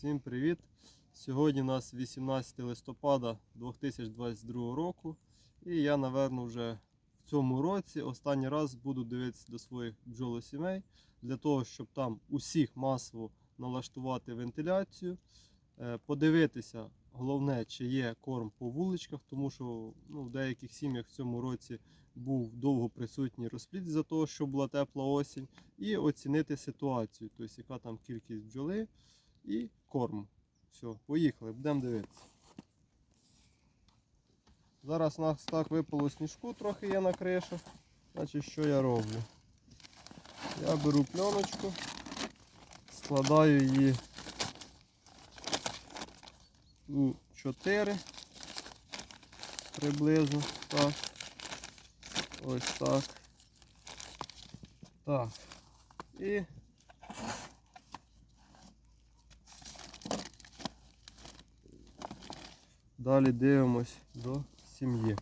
Всім привіт! Сьогодні у нас 18 листопада 2022 року. І я, напевно, вже в цьому році останній раз буду дивитися до своїх бджолосімей для того, щоб там усіх масово налаштувати вентиляцію, е, подивитися, головне, чи є корм по вуличках, тому що ну, в деяких сім'ях в цьому році був довго присутній розплід за того, що була тепла осінь, і оцінити ситуацію, тобто яка там кількість бджоли і корм. Все, поїхали, будемо дивитися. Зараз у нас так випало сніжку, трохи є на кришах. Значить, що я роблю? Я беру пленочку, складаю її у 4 приблизно. Так. Ось так. Так. І Далі дивимось до сім'ї.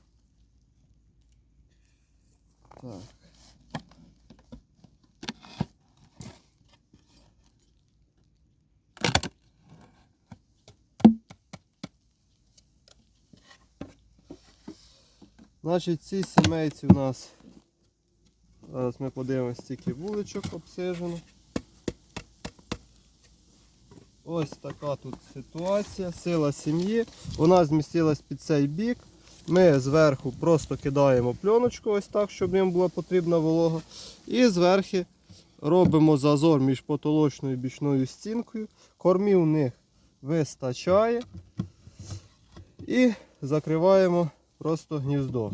Так. Значить, ці сімейці у нас. Зараз ми подивимось, скільки вуличок обсижено. Ось така тут ситуація, сила сім'ї. Вона змістилась під цей бік. Ми зверху просто кидаємо пленочку, ось так, щоб їм була потрібна волога. І зверху робимо зазор між потолочною і бічною стінкою. Кормів у них вистачає. І закриваємо просто гніздо.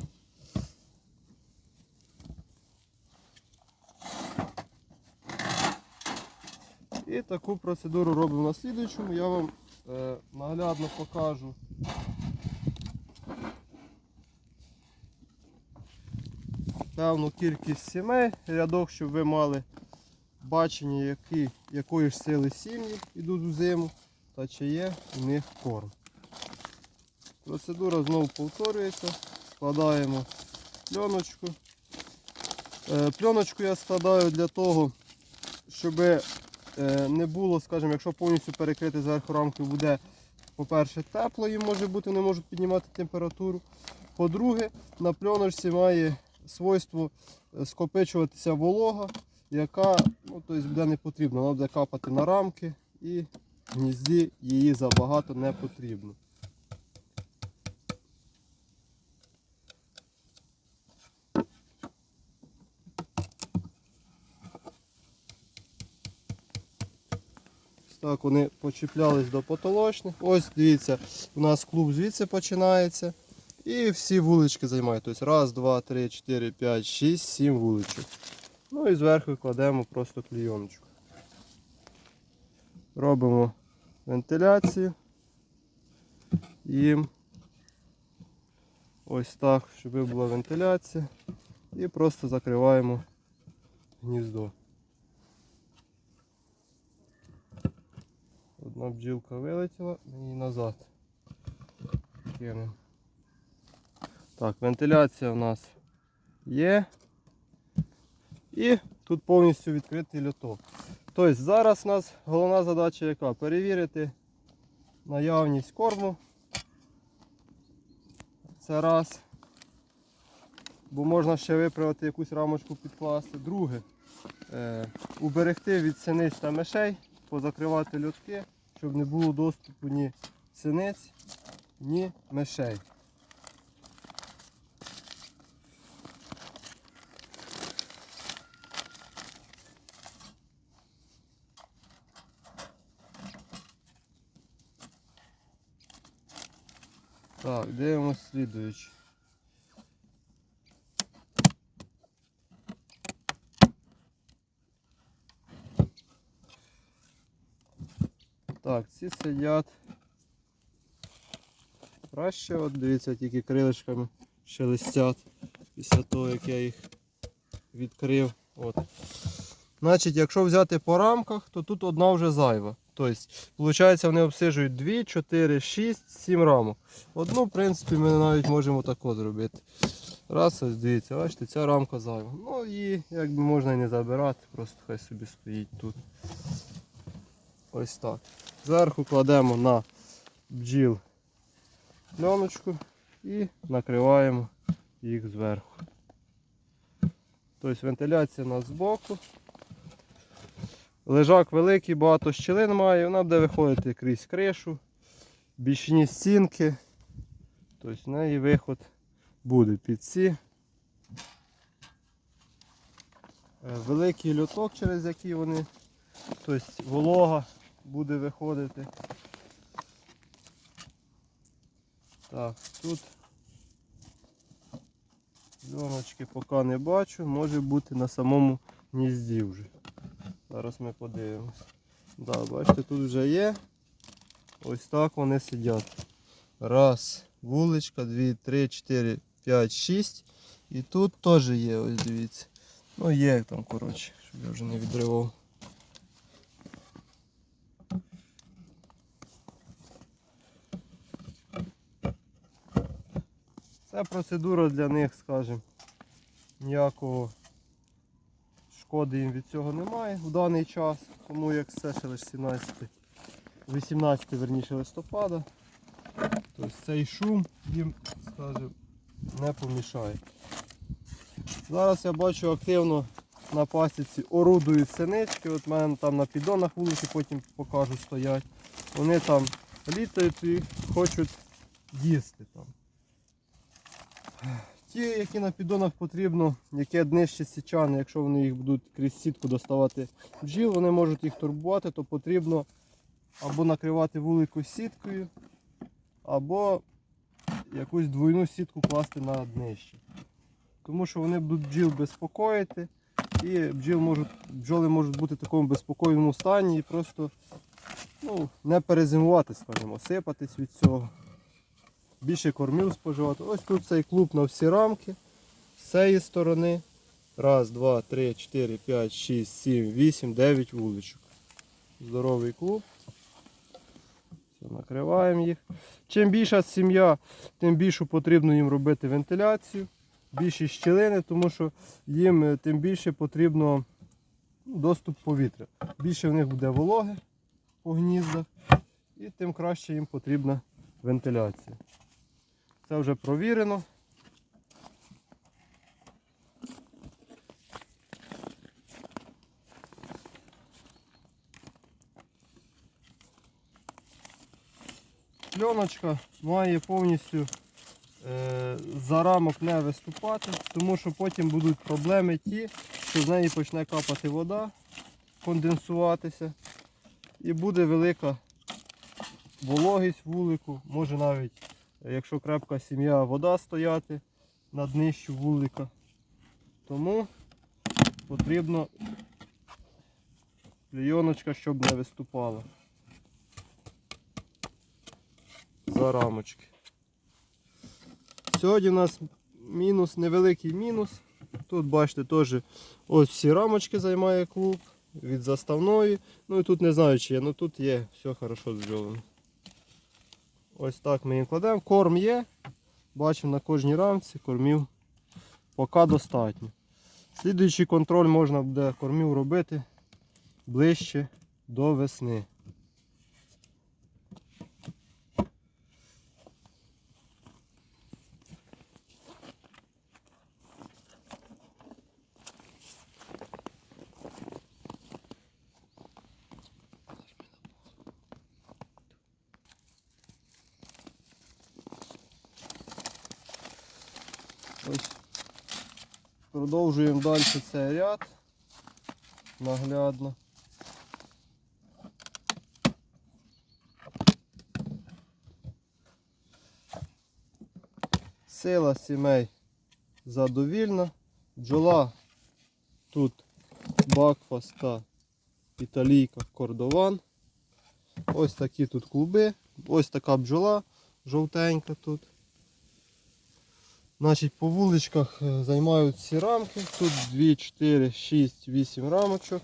І таку процедуру робимо на слідуючому. Я вам е, наглядно покажу. Певну кількість сімей, рядок, щоб ви мали бачення, які, якої ж сили сім'ї йдуть у зиму та чи є у них корм. Процедура знову повторюється. Складаємо пленочку. Е, Пленочку я складаю для того, щоб не було, скажімо, якщо повністю перекрити зверху рамки, буде, по-перше, тепло, їм може бути, вони можуть піднімати температуру. По-друге, на пленочці має свойство е, скопичуватися волога, яка ну, тобто буде не потрібна. Вона буде капати на рамки і гнізді її забагато не потрібно. Так, вони почіплялись до потолочних. Ось дивіться, у нас клуб звідси починається. І всі вулички займають. Тобто раз, два, три, чотири, п'ять, шість, сім вуличок. Ну і зверху кладемо просто клійоночку. Робимо вентиляцію. Їм. Ось так, щоб була вентиляція. І просто закриваємо гніздо. Одна бджілка вилетіла і назад. Кинемо. Так, вентиляція у нас є. І тут повністю відкритий льоток. Тобто зараз у нас головна задача яка? Перевірити наявність корму. Це раз. Бо можна ще виправити якусь рамочку підкласти. Друге, е, уберегти від синиць та мишей, позакривати льотки, щоб не було доступу ні синиць, ні мишей. Так, дивимось слідуючи. Так, ці сидять краще, от дивіться, тільки крилишками шелестять після того, як я їх відкрив. От. Значить, якщо взяти по рамках, то тут одна вже зайва. Тобто, виходить, вони обсижують 2, 4, 6, 7 рамок. Одну, в принципі, ми навіть можемо тако зробити. Раз, ось дивіться, бачите, ця рамка зайва. Ну її якби можна і не забирати, просто хай собі стоїть тут. Ось так. Зверху кладемо на бджіл пленочку і накриваємо їх зверху. Тобто вентиляція у нас збоку. Лежак великий, багато щілин має, вона буде виходити крізь кришу, бічні стінки. Тобто в неї виход буде під ці. Е, Великий льоток, через який вони, тобто волога буде виходити. Так, тут Льоночки поки не бачу, може бути на самому гнізді вже. Зараз ми подивимось. Да, бачите, тут вже є. Ось так вони сидять. Раз, вуличка, дві, три, чотири, п'ять, шість. І тут теж є, ось дивіться. Ну є там, коротше, щоб я вже не відривав. Це процедура для них, скажімо, ніякого шкоди їм від цього немає в даний час, тому як це ще лише 17, 18 верніше листопада. Тобто цей шум їм, скажімо, не помішає. Зараз я бачу активно на пасіці орудують синички. От в мене там на піддонах вулиці, потім покажу стоять. Вони там літають і хочуть їсти. Ті, які на піддонах потрібно, яке днище січани, якщо вони їх будуть крізь сітку доставати бджіл, вони можуть їх турбувати, то потрібно або накривати вулику сіткою, або якусь двойну сітку класти на днище. Тому що вони будуть бджіл безпокоїти і бджіл можуть, бджоли можуть бути в такому безпокійному стані і просто ну, не перезимувати, скажімо, сипатись від цього більше кормів споживати. Ось тут цей клуб на всі рамки. З цієї сторони. Раз, два, три, чотири, п'ять, шість, сім, вісім, дев'ять вуличок. Здоровий клуб. Все, накриваємо їх. Чим більша сім'я, тим більше потрібно їм робити вентиляцію, більші щілини, тому що їм е, тим більше потрібно доступ повітря. Більше в них буде вологи по гніздах і тим краще їм потрібна вентиляція. Це вже провірено. Пленочка має повністю е, за рамок не виступати, тому що потім будуть проблеми ті, що з неї почне капати вода, конденсуватися і буде велика вологість вулику, може навіть якщо крепка сім'я, вода стояти на днищу вулика. Тому потрібно клейоночка, щоб не виступала за рамочки. Сьогодні у нас мінус, невеликий мінус. Тут бачите теж ось всі рамочки займає клуб від заставної. Ну і тут не знаю чи є, але тут є, все хорошо з бджолами. Ось так ми їм кладемо. Корм є. Бачимо на кожній рамці кормів поки достатньо. Слідуючий контроль можна буде кормів робити ближче до весни. Ось продовжуємо далі цей ряд наглядно. Сила сімей задовільна. Бджола тут бакфас та італійка кордован. Ось такі тут клуби. Ось така бджола жовтенька тут. Значить, по вуличках е, займають ці рамки. Тут 2, 4, 6, 8 рамочок.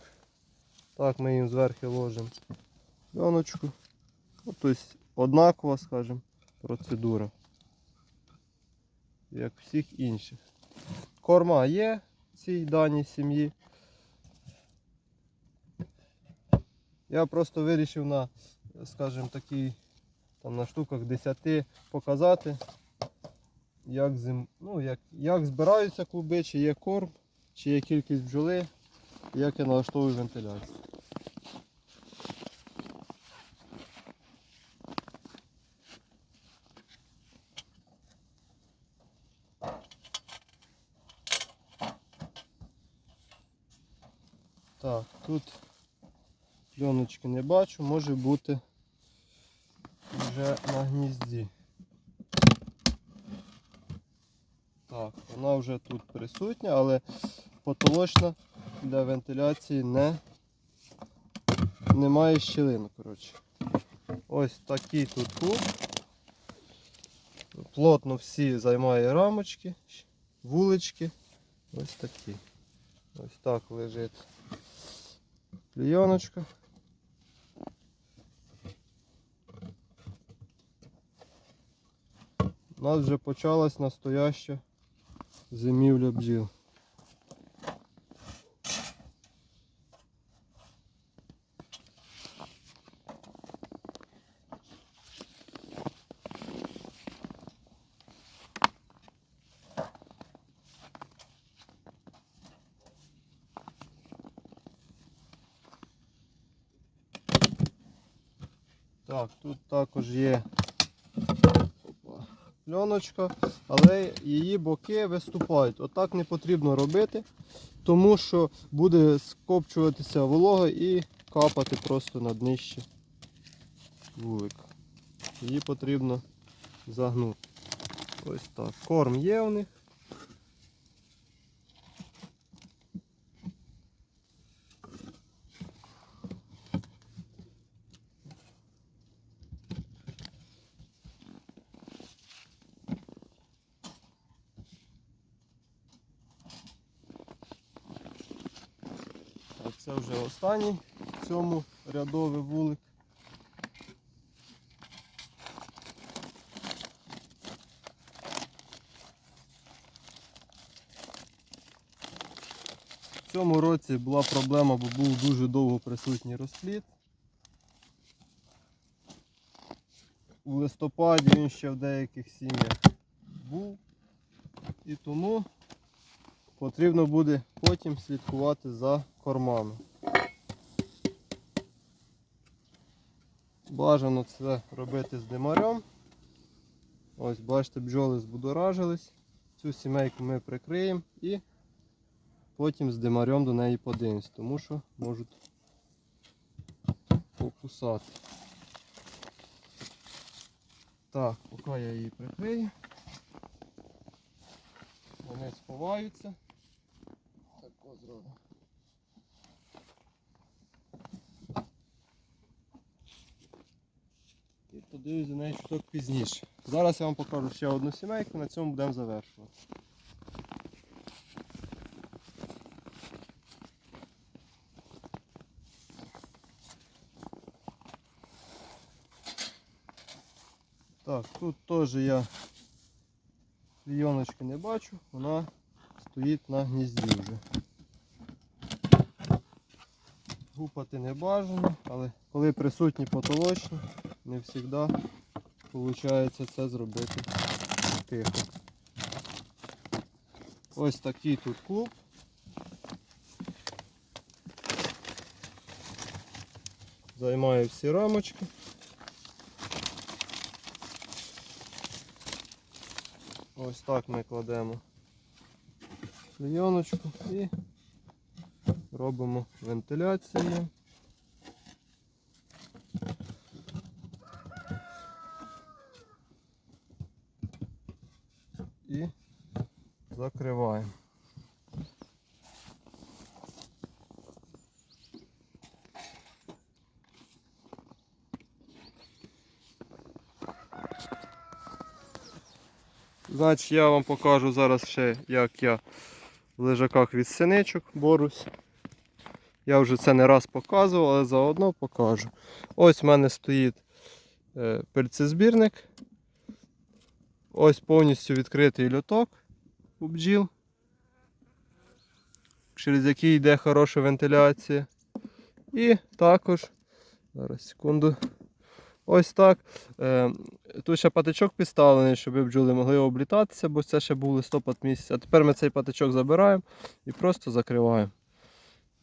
Так, ми їм зверху ложимо пленочку. Ну, тобто однакова, скажімо, процедура. Як всіх інших. Корма є в цій даній сім'ї. Я просто вирішив на скажімо, такий там на штуках 10 показати, як, зим, ну, як, як збираються клуби, чи є корм, чи є кількість бджоли, як я налаштовую вентиляцію. Так, тут пленочки не бачу, може бути вже на гнізді. Так, вона вже тут присутня, але потолочна для вентиляції не немає щілин, коротше. Ось такий тут клуб. Плотно всі займає рамочки, вулички. Ось такі. Ось так лежить клейоночка. У нас вже почалась настояща зимівля бджіл. Так, тут також є пленочка, але її боки виступають. Отак не потрібно робити, тому що буде скопчуватися волога і капати просто на днище вулик. Її потрібно загнути. Ось так. Корм є в них. Так, це вже останній в цьому рядовий вулик. В цьому році була проблема, бо був дуже довго присутній розпліт. У листопаді він ще в деяких сім'ях був. І тому потрібно буде потім слідкувати за кормами. Бажано це робити з димарем. Ось бачите, бджоли збудоражились. Цю сімейку ми прикриємо і потім з димарем до неї подивимось, тому що можуть покусати. Так, поки я її прикрию. Вони сховаються. Так. І подивлюсь за нею чуток пізніше. Зараз я вам покажу ще одну сімейку, на цьому будемо завершувати. Так, тут теж я клійоночки не бачу, вона стоїть на гнізді вже. Гупати не бажано, але коли присутні потолочні, не завжди виходить це зробити тихо. Ось такий тут клуб. Займає всі рамочки. Ось так ми кладемо клейоночку і робимо вентиляцію. І закриваємо. Значить, я вам покажу зараз ще, як я в лежаках від синичок борусь. Я вже це не раз показував, але заодно покажу. Ось в мене стоїть е, пильцезбірник. Ось повністю відкритий льоток у бджіл, через який йде хороша вентиляція. І також, зараз секунду, Ось так. Е, Тут ще патичок підставлений, щоб бджоли могли облітатися, бо це ще був листопад місяць. А тепер ми цей патичок забираємо і просто закриваємо.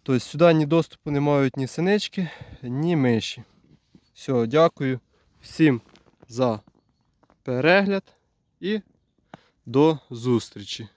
Тобто сюди ні доступу не мають ні синички, ні миші. Все, дякую всім за перегляд і до зустрічі.